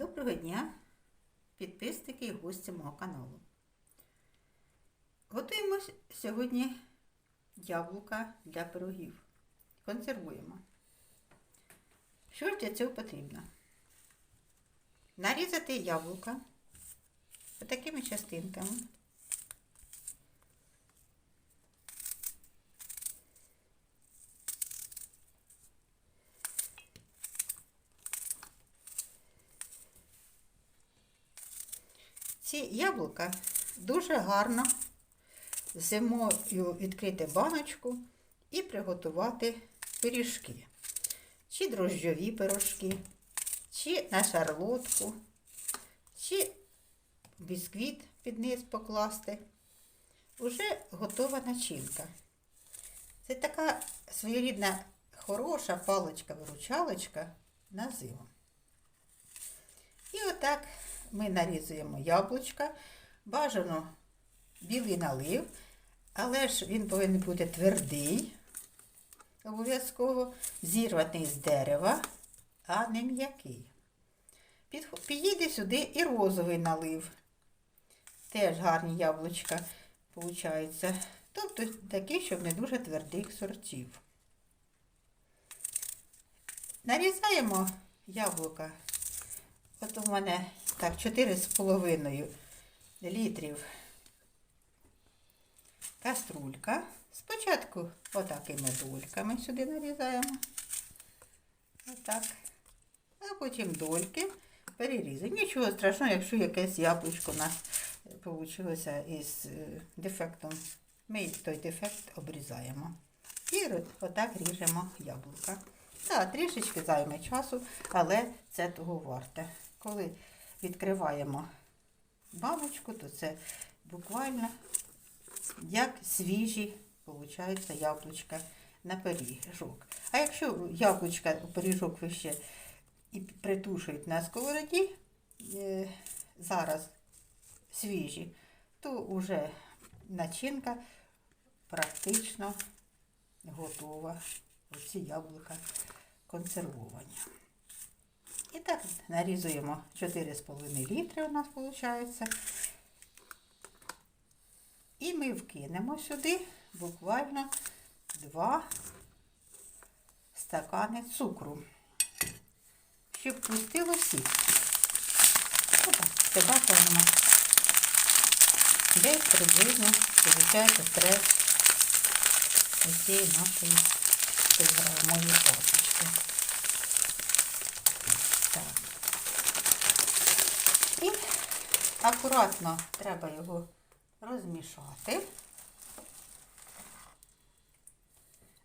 Доброго дня, підписники і гості мого каналу. Готуємо сьогодні яблука для пирогів. Консервуємо. Що ж для цього потрібно? Нарізати яблука такими частинками. Ці яблука дуже гарно зимою відкрити баночку і приготувати пиріжки. Чи дрожжові пирожки, чи на шарлотку, чи бісквіт під низ покласти. Уже готова начинка. Це така своєрідна хороша паличка-виручалочка на зиму. І отак ми нарізуємо яблучка, бажано білий налив, але ж він повинен бути твердий, обов'язково зірваний з дерева, а не м'який. Підійде сюди і розовий налив. Теж гарні яблучка получаються. Тобто такі, щоб не дуже твердих сортів. Нарізаємо яблука От у мене так 4,5 літрів каструлька. Спочатку отакими дольками сюди нарізаємо. Отак. А потім дольки перерізаємо. Нічого страшного, якщо якесь яблучко у нас вийшло із е, дефектом. Ми той дефект обрізаємо. І отак ріжемо яблука. Так, трішечки займе часу, але це того варте. Коли відкриваємо баночку, то це буквально як свіжі, виходить, яблучка на пиріжок. А якщо яблучка у пиріжок ви ще і притушують на сковороді, е, зараз свіжі, то вже начинка практично готова. Оці яблука консервовані. І так нарізуємо 4,5 літри у нас виходить. І ми вкинемо сюди буквально 2 стакани цукру, щоб пустило сік. Отак, стебатимемо. Десь приблизно виходить стрес оцієї нашої кілограмової пасочки. Так. І акуратно треба його розмішати.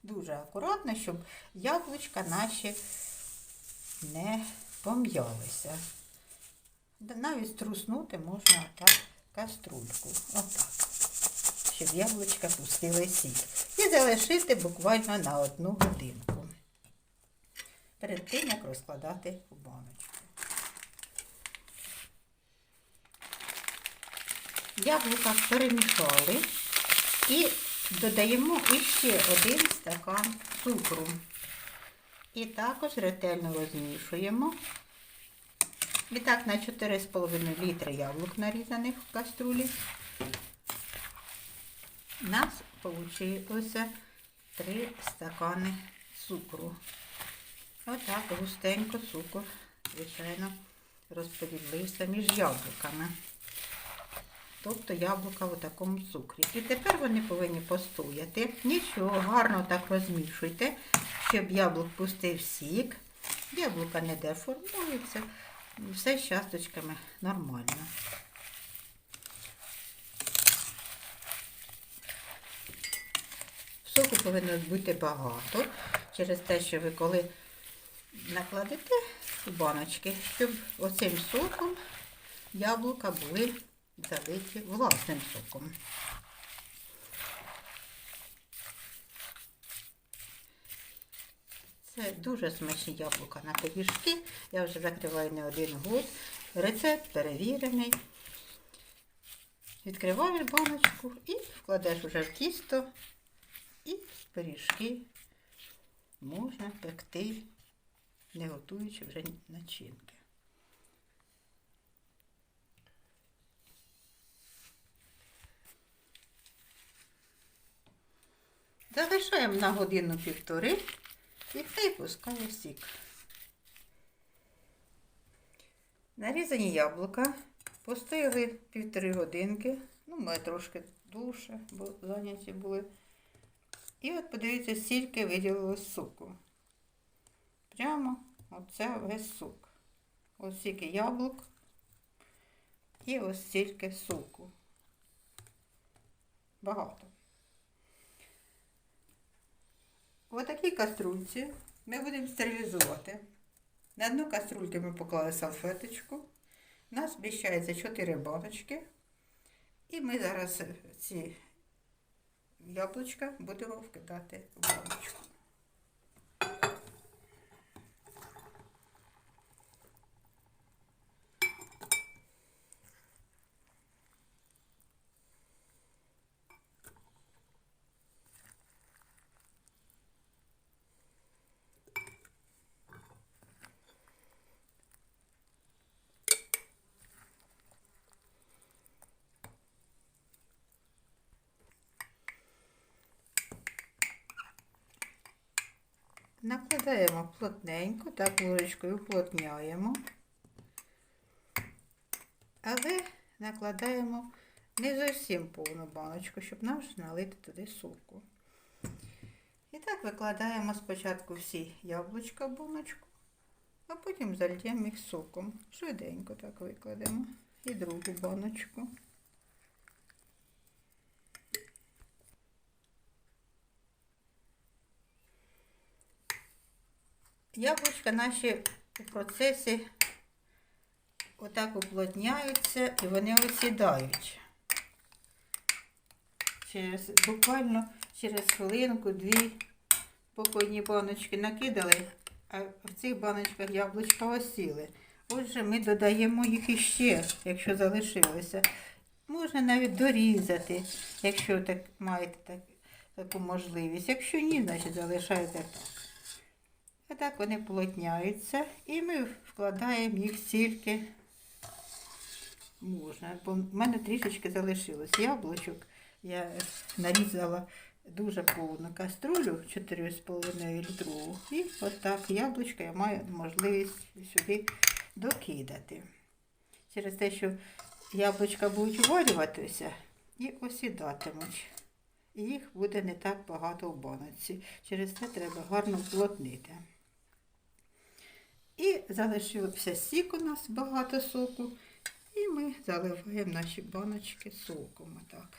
Дуже акуратно, щоб яблучка наші не пом'ялися. Навіть струснути можна отак каструльку. Отак. Щоб яблучка пустили сік. І залишити буквально на одну годинку. Перед тим, як розкладати у баночку. Яблука перемішали і додаємо іще один стакан цукру. І також ретельно розмішуємо. І так на 4,5 літри яблук нарізаних в каструлі. У нас вийшло 3 стакани цукру. Отак густенько цукор, звичайно, розподілився між яблуками. Тобто яблука у такому цукрі. І тепер вони повинні постояти. Нічого, гарно так розмішуйте, щоб яблук пустив сік. Яблука не деформуються. Все з часточками нормально. Соку повинно бути багато, через те, що ви коли накладете баночки, щоб оцим соком яблука були залиті власним соком. Це дуже смачні яблука на пиріжки. Я вже закриваю не один год. Рецепт перевірений. Відкриваєш баночку і вкладеш вже в тісто і пиріжки можна пекти, не готуючи вже начинки. Залишаємо на годину-півтори і хай пускає сік. Нарізані яблука постояли півтори годинки. Ну, ми трошки довше, бо зайняті були. І от подивіться, скільки виділилось соку. Прямо оце весь сок. Ось стільки яблук і ось стільки соку. Багато. В такій каструльці ми будемо стерилізувати. На дно каструльки ми поклали салфеточку. У нас вміщається 4 баночки. І ми зараз ці яблучка будемо вкидати в баночку. Накладаємо плотненько, так ложечкою уплотняємо. Але накладаємо не зовсім повну баночку, щоб нам налити туди соку. І так викладаємо спочатку всі яблучка в баночку, а потім зальємо їх соком. Швиденько так викладемо. І другу баночку. Яблучка наші у процесі отак уплотняються і вони осідають. Через, буквально через хвилинку, дві покойні баночки накидали, а в цих баночках яблучка осіли. Отже, ми додаємо їх іще, якщо залишилося. Можна навіть дорізати, якщо так маєте так, таку можливість. Якщо ні, значить залишаєте так. А так вони плотняються і ми вкладаємо їх стільки можна. Бо в мене трішечки залишилось яблучок. Я нарізала дуже повну каструлю 4,5 літрову. І отак яблучко я маю можливість сюди докидати. Через те, що яблучка будуть уварюватися і осідатимуть. І їх буде не так багато в баночці. Через це треба гарно вплотнити. І залишився сік у нас багато соку. І ми заливаємо наші баночки соком. Отак.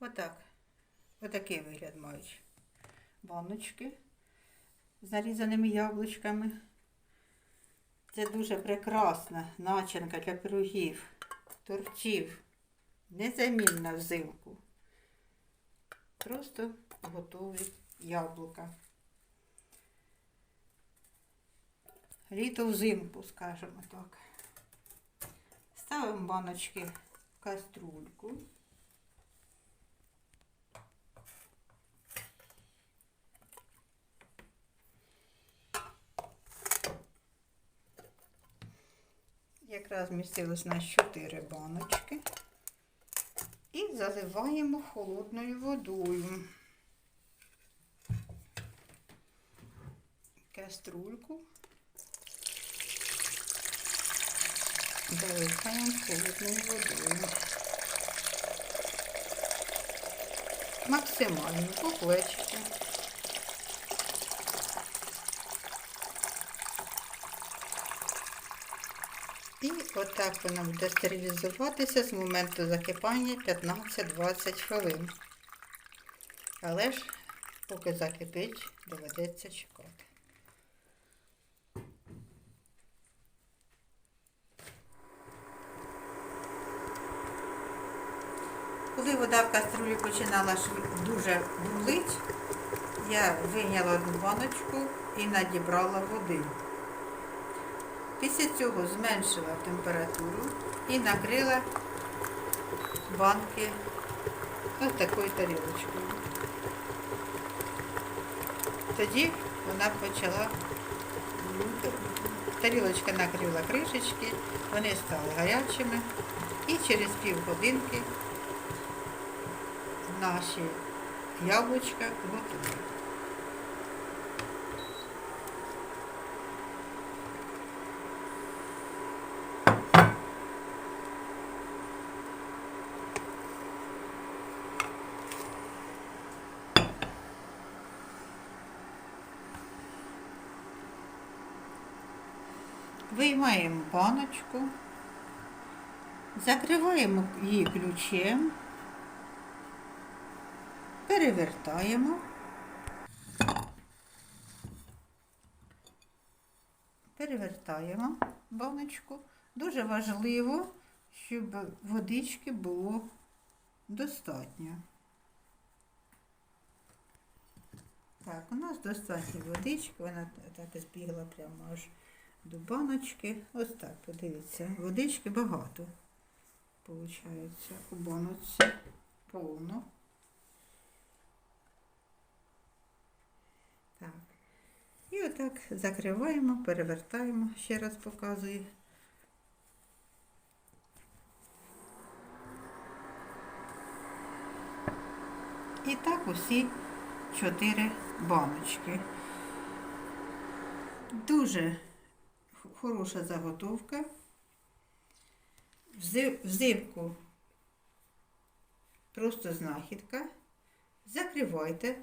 Отак. Отакий вигляд мають баночки з нарізаними яблучками. Це дуже прекрасна начинка для пирогів, тортів. Незамінна взимку. Просто готові яблука. Літо взимку, скажімо так. Ставимо баночки в каструльку. Якраз містилось на 4 баночки. Заливаємо холодною водою. Каструльку. Заливаємо холодною водою. Максимально по плечики. І отак вона буде стерилізуватися з моменту закипання 15-20 хвилин. Але ж, поки закипить, доведеться чекати. Коли вода в каструлі починала дуже бурлить, я вийняла одну баночку і надібрала води. Після цього зменшила температуру і накрила банки ось такою тарілочкою. Тоді вона почала Тарілочка накрила кришечки, вони стали гарячими. І через півгодинки наші яблучка готові. Виймаємо баночку, закриваємо її ключем, перевертаємо. Перевертаємо баночку. Дуже важливо, щоб водички було достатньо. Так, у нас достатньо водички, вона так збігла прямо аж до баночки. Ось так, подивіться, водички багато. Получається, у баночці повно. Так. І отак закриваємо, перевертаємо, ще раз показую. І так усі чотири баночки. Дуже хороша заготовка. Взи- Взимку просто знахідка. Закривайте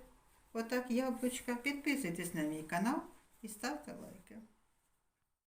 отак яблучка, підписуйтесь на мій канал і ставте лайки.